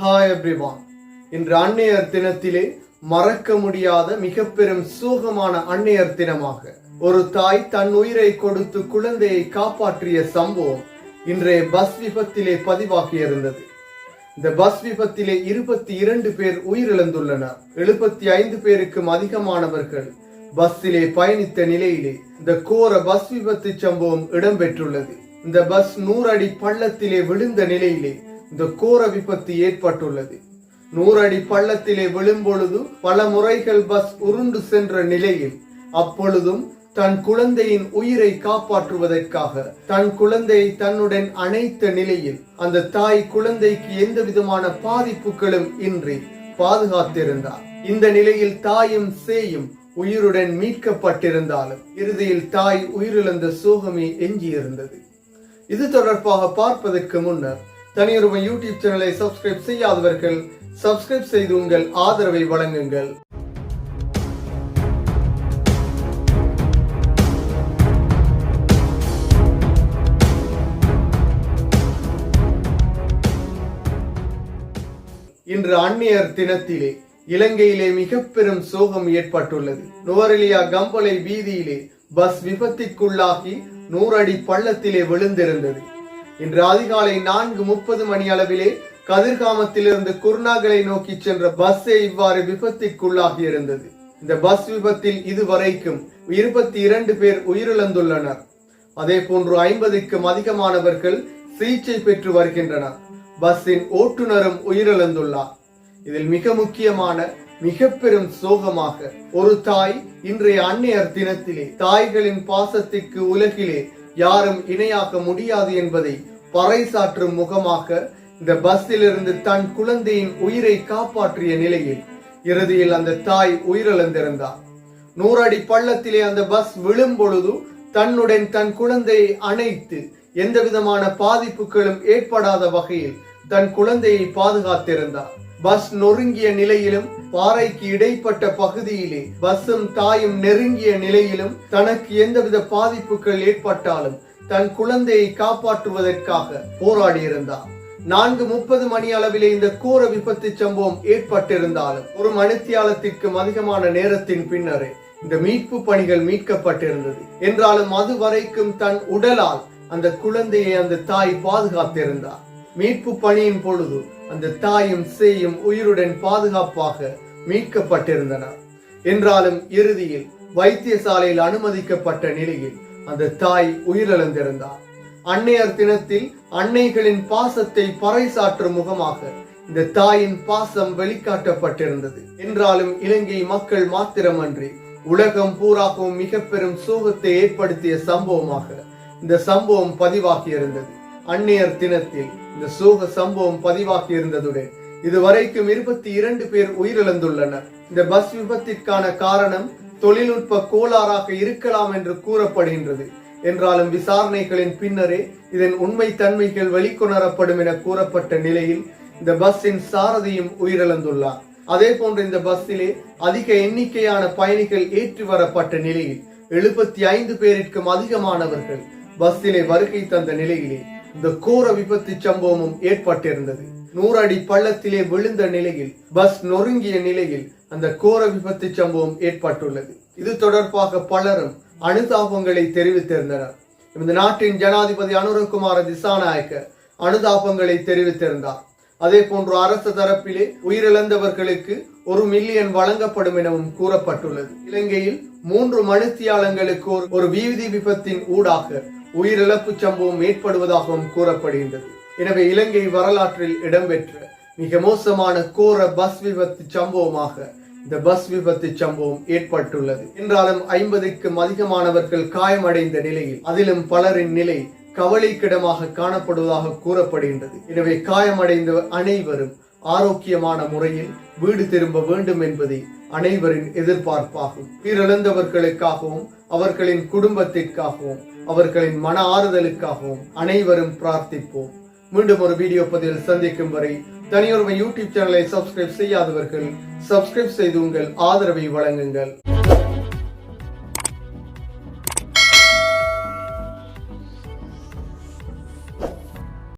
Hi everyone இன்று அன்னையர் தினத்திலே மறக்க முடியாத மிக பெரும் சோகமான அன்னையர் தினமாக. ஒரு தாய் தன் உயிரை கொடுத்து குழந்தையை காப்பாற்றிய சம்பவம் இன்றைய பஸ் விபத்திலே பதிவாகியிருந்தது. இந்த பஸ் விபத்திலே இருபத்தி இரண்டு பேர் உயிரிழந்துள்ளனர். எழுபத்தி ஐந்து பேருக்கும் அதிகமானவர்கள் பஸ்ஸிலே பயணித்த நிலையிலே இந்த கோர பஸ் விபத்து சம்பவம் இடம்பெற்றுள்ளது. இந்த பஸ் நூறு அடி பள்ளத்திலே விழுந்த நிலையிலே இந்த கோர விபத்து ஏற்பட்டுள்ளது. நூறு அடி பள்ளத்திலே விழும்பொழுது பல முறைகள் பஸ் உருண்டு சென்ற நிலையில் அப்பொழுதும் தன் குழந்தையின் உயிரை காப்பாற்றுவதற்காக தன் குழந்தையை தன்னுடன் அணைத்த நிலையில் அந்த தாய் குழந்தைக்கு எந்த விதமான பாதிப்புகளும் இன்றி பாதுகாத்திருந்தார். இந்த நிலையில் தாயும் சேயும் உயிருடன் மீட்கப்பட்டிருந்தாலும் இறுதியில் தாய் உயிரிழந்த சோகமே எஞ்சியிருந்தது. இது தொடர்பாக பார்ப்பதற்கு முன்னர் தனியொருவன் யூடியூப் சேனலை சப்ஸ்கிரைப் செய்யாதவர்கள் சப்ஸ்கிரைப் செய்து உங்கள் ஆதரவை வழங்குங்கள். இன்று அந்நியர் தினத்திலே இலங்கையிலே மிக பெரும் சோகம் ஏற்பட்டுள்ளது. நுவரெலியா கம்பளை வீதியிலே பஸ் விபத்திற்குள்ளாகி நூறு அடி பள்ளத்திலே விழுந்திருந்தது. இன்று அதிகாலை நான்கு முப்பது மணி அளவிலே கதிர்காமத்திலிருந்து குருநாகலை நோக்கி சென்ற பஸ்ஸே இவ்வாறு விபத்திற்குள்ளாகி இருந்தது. இந்த பஸ் விபத்தில் இதுவரைக்கும் இருபத்தி இரண்டு பேர் உயிரிழந்துள்ளனர். அதே போன்று ஐம்பதுக்கும் அதிகமானவர்கள் சிகிச்சை பெற்று வருகின்றனர். பஸ்ஸின் ஓட்டுநரும் உயிரிழந்துள்ளார். இதில் மிக முக்கியமான மிக பெரும் சோகமாக ஒரு தாய் இன்றைய அன்னையர் தினத்திலே தாய்களின் பாசத்திற்கு உலகிலே யாரும் இணையாக்க முடியாது என்பதை பறைசாற்றும் முகமாக இந்த பஸ்ஸிலிருந்து தன் குழந்தையின் உயிரை காப்பாற்றிய நிலையில் இறுதியில் அந்த தாய் உயிரிழந்திருந்தார். நூறடி பள்ளத்திலே அந்த பஸ் விழும் பொழுது தன்னுடன் தன் குழந்தையை அணைத்து எந்த விதமான பாதிப்புகளும் ஏற்படாத வகையில் தன் குழந்தையை பாதுகாத்திருந்தார். பஸ் நொறுங்கிய நிலையிலும் பாறைக்கு இடைப்பட்ட பகுதியிலே பஸ்ஸும் தாயும் நெருங்கிய நிலையிலும் தனக்கு எந்தவித பாதிப்புகள் ஏற்பட்டாலும் தன் குழந்தையை காப்பாற்றுவதற்காக போராடியிருந்தார். நான்கு முப்பது மணி அளவிலே இந்த கோர விபத்து சம்பவம் ஏற்பட்டிருந்தாலும் ஒரு மணித்தியாலத்திற்கும் அதிகமான நேரத்தின் பின்னரே இந்த மீட்பு பணிகள் மீட்கப்பட்டிருந்தது. என்றாலும் அது வரைக்கும் தன் உடலால் அந்த குழந்தையை அந்த தாய் பாதுகாத்திருந்தார். மீட்பு பணியின் பொழுது அந்த தாயும் சேயும் உயிருடன் பாதுகாப்பாக மீட்கப்பட்டிருந்தனர் என்றாலும் இறுதியில் வைத்தியசாலையில் அனுமதிக்கப்பட்ட நிலையில் அந்த தாய் உயிரிழந்திருந்தார். அன்னையர் தினத்தில் அன்னைகளின் பாசத்தை பறைசாற்றும் முகமாக இந்த தாயின் பாசம் வெளிக்காட்டப்பட்டிருந்தது. என்றாலும் இலங்கை மக்கள் மாத்திரமன்றி உலகம் பூராகவும் மிக பெரும் சோகத்தை ஏற்படுத்திய சம்பவமாக இந்த சம்பவம் பதிவாகி இருந்தது அந்நியர் தினத்தில் இந்த சோக சம்பவம் பதிவாகி இருந்ததுடன் இதுவரைக்கும் இருபத்தி இரண்டு பேர் உயிரிழந்துள்ளனர். இந்த பஸ் விபத்திற்கான காரணம் தொழில்நுட்ப கோளாறாக இருக்கலாம் என்று கூறப்படுகின்றது. என்றாலும் விசாரணைகளின் பின்னரே இதன் உண்மை தன்மைகள் வெளிக்கொணரப்படும் என கூறப்பட்ட நிலையில் இந்த பஸ்ஸின் சாரதியும் உயிரிழந்துள்ளார். அதே போன்று இந்த பஸ்ஸிலே அதிக எண்ணிக்கையான பயணிகள் ஏற்றி வரப்பட்ட நிலையில் எழுபத்தி ஐந்து பேருக்கும் அதிகமானவர்கள் பஸ்ஸிலே வருகை தந்த நிலையிலே இந்த கோர விபத்து சம்பவமும் ஏற்பட்டிருந்தது. நூறு அடி பள்ளத்திலே விழுந்த நிலையில் பஸ் நொறுங்கிய நிலையில் அந்த கோர விபத்து சம்பவம் ஏற்பட்டுள்ளது. இது தொடர்பாக பலரும் அனுதாபங்களை தெரிவித்திருந்தனர். இந்த நாட்டின் ஜனாதிபதி அனுரகுமார திசாநாயக்க அனுதாபங்களை தெரிவித்திருந்தார். அதே போன்று அரசு தரப்பிலே உயிரிழந்தவர்களுக்கு ஒரு மில்லியன் வழங்கப்படும் எனவும் கூறப்பட்டுள்ளது. இலங்கையில் மூன்று மணித்தியாலங்களுக்கு ஒரு வீதி விபத்தின் ஊடாக உயிரிழப்பு சம்பவம் ஏற்படுவதாகவும் கூறப்படுகின்றது. எனவே இலங்கை வரலாற்றில் இடம்பெற்ற மிக மோசமான கோர பஸ் விபத்து சம்பவமாக இந்த பஸ் விபத்து சம்பவம் ஏற்பட்டுள்ளது. என்றாலும் ஐம்பதுக்கும் அதிகமானவர்கள் காயமடைந்த நிலையில் அதிலும் பலரின் நிலை கவலைக்கிடமாக காணப்படுவதாக கூறப்படுகின்றது. எனவே காயமடைந்த அனைவரும் ஆரோக்கியமான முறையில் வீடு திரும்ப வேண்டும் என்பதே அனைவரின் எதிர்பார்ப்பாகும். உயிரிழந்தவர்களுக்காகவும் அவர்களின் குடும்பத்திற்காகவும் அவர்களின் மன ஆறுதலுக்காகவும் அனைவரும் பிரார்த்திப்போம். மீண்டும் ஒரு வீடியோ பதிவில் சந்திக்கும் வரை தனியொருமை யூடியூப் சேனலை சப்ஸ்கிரைப் செய்யாதவர்கள் சப்ஸ்கிரைப் செய்து உங்கள் ஆதரவை வழங்குங்கள்.